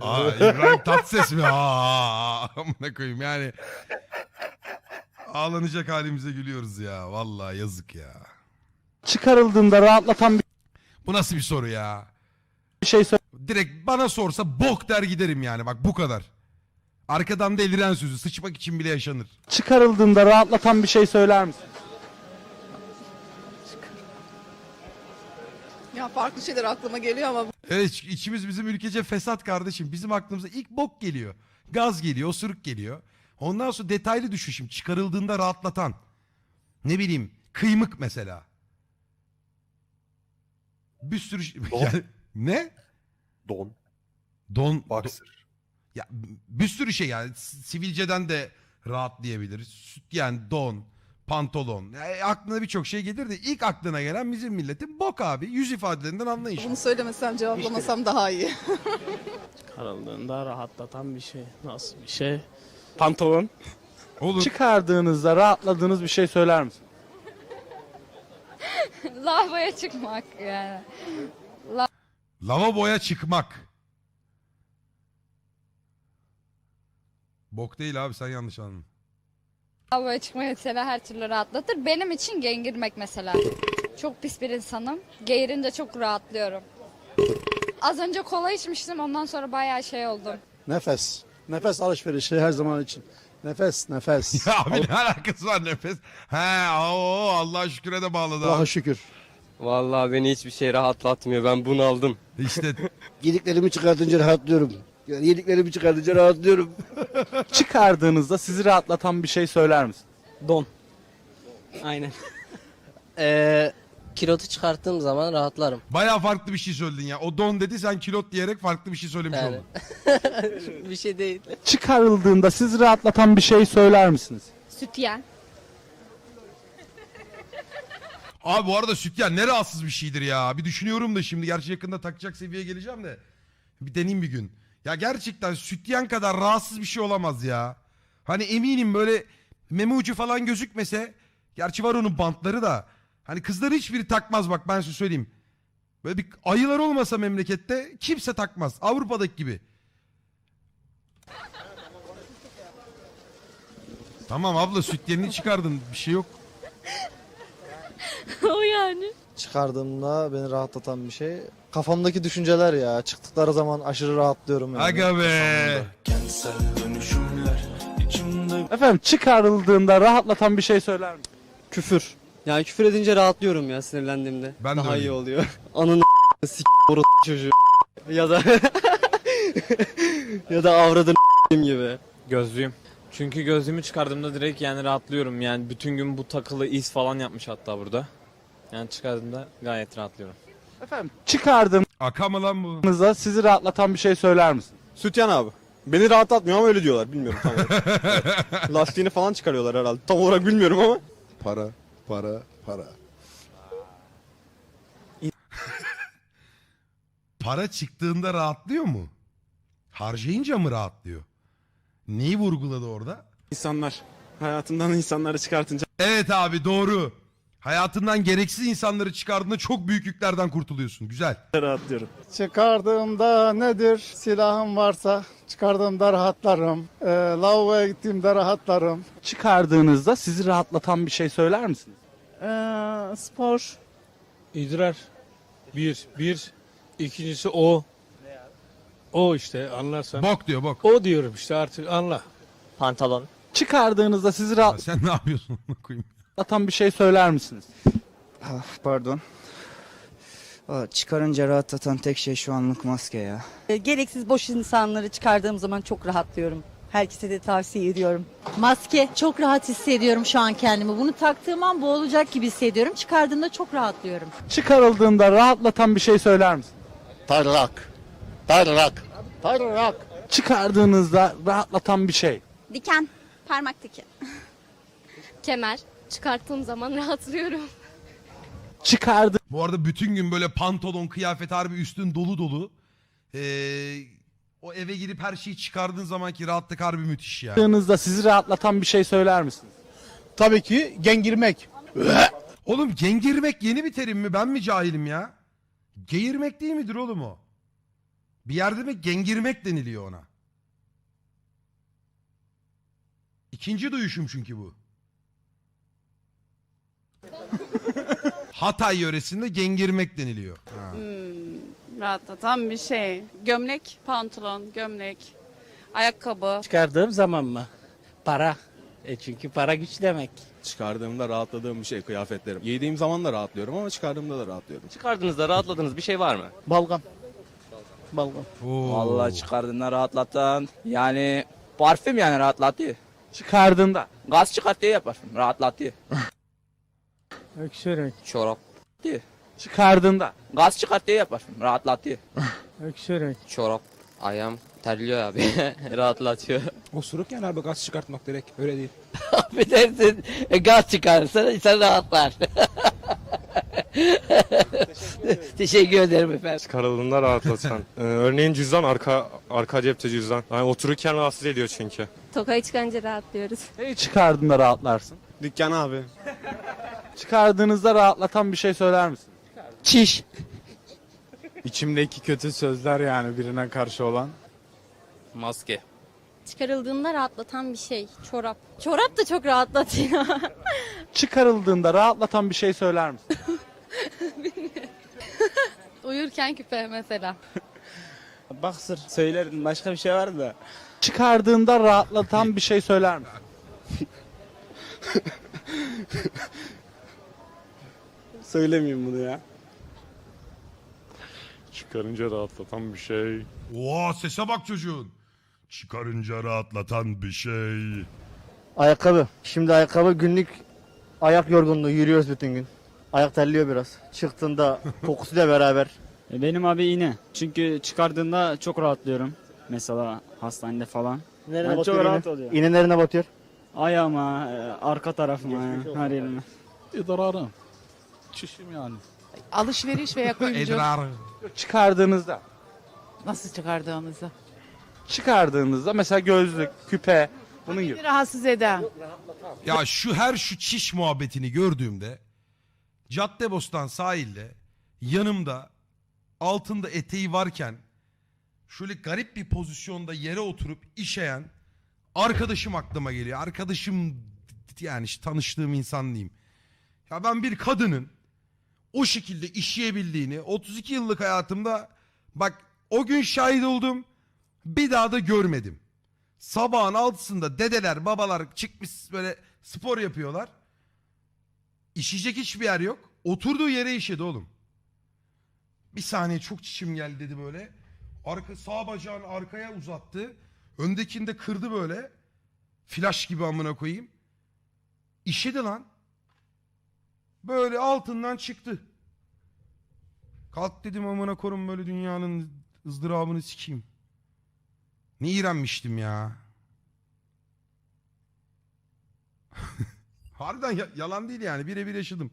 Aa, İbrahim Tatlıses mi? Aa, amına koyayım yani. Ağlanacak halimize gülüyoruz ya. Vallahi yazık ya. Çıkarıldığında rahatlatan Bu nasıl bir soru ya? bir şey Direkt bana sorsa bok der giderim yani. Bak bu kadar. Arkadan deliren sözü. Sıçmak için bile yaşanır. çıkarıldığında rahatlatan bir şey söyler misin? Ya farklı şeyler aklıma geliyor ama Evet iç- içimiz bizim ülkece fesat kardeşim. Bizim aklımıza ilk bok geliyor. Gaz geliyor, osuruk geliyor. Ondan sonra detaylı düşün şimdi. Çıkarıldığında rahatlatan. Ne bileyim kıymık mesela. Bir sürü şey- Don. Yani- ne? Don, Don. boxer. Ya bir sürü şey yani S- sivilceden de rahatlayabilir. Sütyen, don, pantolon. Yani aklına birçok şey gelir de ilk aklına gelen bizim milletin bok abi. Yüz ifadelerinden anlayış. bunu söylemesem cevaplamasam daha iyi. Karıldığında rahatlatan bir şey. Nasıl bir şey? Pantolon. Olur. Çıkardığınızda rahatladığınız bir şey söyler misin? Lavaboya çıkmak yani. Lavaboya çıkmak. Bok değil abi sen yanlış anladın. Lavaboya çıkmak mesela her türlü rahatlatır. Benim için gengirmek mesela. Çok pis bir insanım. Geğirince çok rahatlıyorum. Az önce kola içmiştim ondan sonra bayağı şey oldum. Nefes. Nefes alışverişi her zaman için. Nefes, nefes. Ya abi ne alakası var nefes? He o Allah şüküre de bağladı Allah'a abi. şükür. Vallahi beni hiçbir şey rahatlatmıyor. Ben bunu aldım. İşte Yediklerimi çıkartınca rahatlıyorum. Yani yediklerimi çıkartınca rahatlıyorum. Çıkardığınızda sizi rahatlatan bir şey söyler misin? Don. Aynen. Ee, kilotu çıkarttığım zaman rahatlarım. baya farklı bir şey söyledin ya. O don dedi sen kilot diyerek farklı bir şey söylemiş Yani. oldun. bir şey değil. Çıkarıldığında sizi rahatlatan bir şey söyler misiniz? Sütyen. Abi bu arada sütyen ne rahatsız bir şeydir ya. Bir düşünüyorum da şimdi gerçi yakında takacak seviyeye geleceğim de. Bir deneyeyim bir gün. Ya gerçekten sütyen kadar rahatsız bir şey olamaz ya. Hani eminim böyle meme ucu falan gözükmese. Gerçi var onun bantları da. Hani kızların hiçbiri takmaz bak ben size söyleyeyim. Böyle bir ayılar olmasa memlekette kimse takmaz. Avrupa'daki gibi. Tamam abla sütyenini çıkardın bir şey yok. Çıkardığımda beni rahatlatan bir şey. Kafamdaki düşünceler ya. Çıktıkları zaman aşırı rahatlıyorum. Yani. Aga be. Efendim çıkarıldığında rahatlatan bir şey söyler misiniz? Küfür. Yani küfür edince rahatlıyorum ya sinirlendiğimde. Ben de Daha iyi öyleyim. oluyor. Ananı s*** orası çocuğu. ya da ya da avradını gibi. Gözlüğüm. Çünkü gözlüğümü çıkardığımda direkt yani rahatlıyorum. Yani bütün gün bu takılı iz falan yapmış hatta burada. Yani çıkardığımda gayet rahatlıyorum. Efendim çıkardığınızda Aka mı lan bu? sizi rahatlatan bir şey söyler misin? Sütyen abi. Beni rahatlatmıyor ama öyle diyorlar. Bilmiyorum tam olarak. Evet. Lastiğini falan çıkarıyorlar herhalde. Tam olarak bilmiyorum ama. Para, para, para. Para çıktığında rahatlıyor mu? Harcayınca mı rahatlıyor? Neyi vurguladı orada? İnsanlar. Hayatından insanları çıkartınca Evet abi doğru. Hayatından gereksiz insanları çıkardığında çok büyük yüklerden kurtuluyorsun. Güzel. rahatlıyorum. Çıkardığımda nedir? Silahım varsa çıkardığımda rahatlarım. Ee, lavaboya gittiğimde rahatlarım. Çıkardığınızda sizi rahatlatan bir şey söyler misiniz? Ee, spor. İdrar. Bir. Bir. İkincisi o. O işte anlarsan. Bok diyor bok. O diyorum işte artık anla. Pantolon. Çıkardığınızda sizi Ya sen ne yapıyorsun koyayım. Rahatlatan bir şey söyler misiniz? Pardon. Valla Çıkarınca rahatlatan tek şey şu anlık maske ya. E, Gereksiz boş insanları çıkardığım zaman çok rahatlıyorum. Herkese de tavsiye ediyorum. Maske çok rahat hissediyorum şu an kendimi. Bunu taktığım an boğulacak gibi hissediyorum. Çıkardığımda çok rahatlıyorum. Çıkarıldığında rahatlatan bir şey söyler misin? Tarlak. Tarlak. Tarlak. Çıkardığınızda rahatlatan bir şey. Diken. Parmak diken. Kemer. Çıkarttığım zaman rahatlıyorum. Çıkardı Bu arada bütün gün böyle pantolon, kıyafet harbi üstün dolu dolu. Ee, o eve girip her şeyi çıkardığın zamanki rahatlık harbi müthiş ya. Çıkardığınızda sizi rahatlatan bir şey söyler misiniz? Tabii ki gengirmek. Oğlum gengirmek yeni bir terim mi? Ben mi cahilim ya? Geğirmek değil midir oğlum o? Bir yerde mi gengirmek deniliyor ona? İkinci duyuşum çünkü bu. Hatay yöresinde gengirmek deniliyor. Ha. Rahatlatan bir şey. Gömlek, pantolon, gömlek, ayakkabı. Çıkardığım zaman mı? Para. E çünkü para güç demek. Çıkardığımda rahatladığım bir şey kıyafetlerim. Giydiğim zaman da rahatlıyorum ama çıkardığımda da rahatlıyorum. Çıkardığınızda rahatladığınız bir şey var mı? Balgam. Balgam. Oo. Vallahi çıkardığında rahatlatan yani parfüm yani rahatlatıyor. Çıkardığında. Gaz çıkartıyor ya parfüm rahatlatıyor. Öksürük. Çorap. Çıkardığında. Gaz çıkartıyor ya parfüm rahatlatıyor. Öksürük. Çorap. Ayağım terliyor abi. Rahatlatıyor. Osuruk yani abi gaz çıkartmak direkt öyle değil. Affedersin gaz çıkarırsa insan rahatlar. Teşekkür ederim efendim. Çıkarıldığında rahatlatan. Ee, örneğin cüzdan arka arka cepte cüzdan. Yani otururken rahatsız ediyor çünkü. Tokayı çıkınca rahatlıyoruz. Neyi çıkardığında rahatlarsın? Dükkan abi. Çıkardığınızda rahatlatan bir şey söyler misin? Çiş. İçimdeki kötü sözler yani birine karşı olan. Maske. Çıkarıldığında rahatlatan bir şey. Çorap. Çorap da çok rahatlatıyor. Çıkarıldığında rahatlatan bir şey söyler misin? Uyurken küpe mesela. Baksır söylerim başka bir şey var da. Çıkardığında rahatlatan bir şey söyler misin? Söylemeyeyim bunu ya. Çıkarınca rahatlatan bir şey. Oha sese bak çocuğun. Çıkarınca rahatlatan bir şey. Ayakkabı. Şimdi ayakkabı günlük ayak yorgunluğu yürüyoruz bütün gün. Ayak terliyor biraz. Çıktığında kokusuyla beraber. E, Benim abi iğne. Çünkü çıkardığında çok rahatlıyorum. Mesela hastanede falan. Nerene Ben batıyor çok iğne? rahat oluyor. İğne nerene batıyor? Ayağıma, e, arka tarafıma, her yerime. İdrarım. Çişim yani. Alışveriş veya kuyumcu. Edrar. Çıkardığınızda. Nasıl çıkardığımızda? Çıkardığınızda mesela gözlük, küpe bunun gibi. Rahatsız eder. Ya şu her şu çiş muhabbetini gördüğümde Caddebostan sahilde yanımda altında eteği varken şöyle garip bir pozisyonda yere oturup işeyen arkadaşım aklıma geliyor. Arkadaşım yani işte tanıştığım insan diyeyim. Ya ben bir kadının o şekilde işleyebildiğini 32 yıllık hayatımda bak o gün şahit oldum bir daha da görmedim. Sabahın altısında dedeler babalar çıkmış böyle spor yapıyorlar. İşeyecek hiçbir yer yok. Oturduğu yere işedi oğlum. Bir saniye çok çişim geldi dedi böyle. Arka, sağ bacağını arkaya uzattı. Öndekini de kırdı böyle. Flash gibi amına koyayım. İşedi lan. Böyle altından çıktı. Kalk dedim amına korum böyle dünyanın ızdırabını sikeyim. Ne iğrenmiştim ya. Harbiden ya- yalan değil yani birebir yaşadım.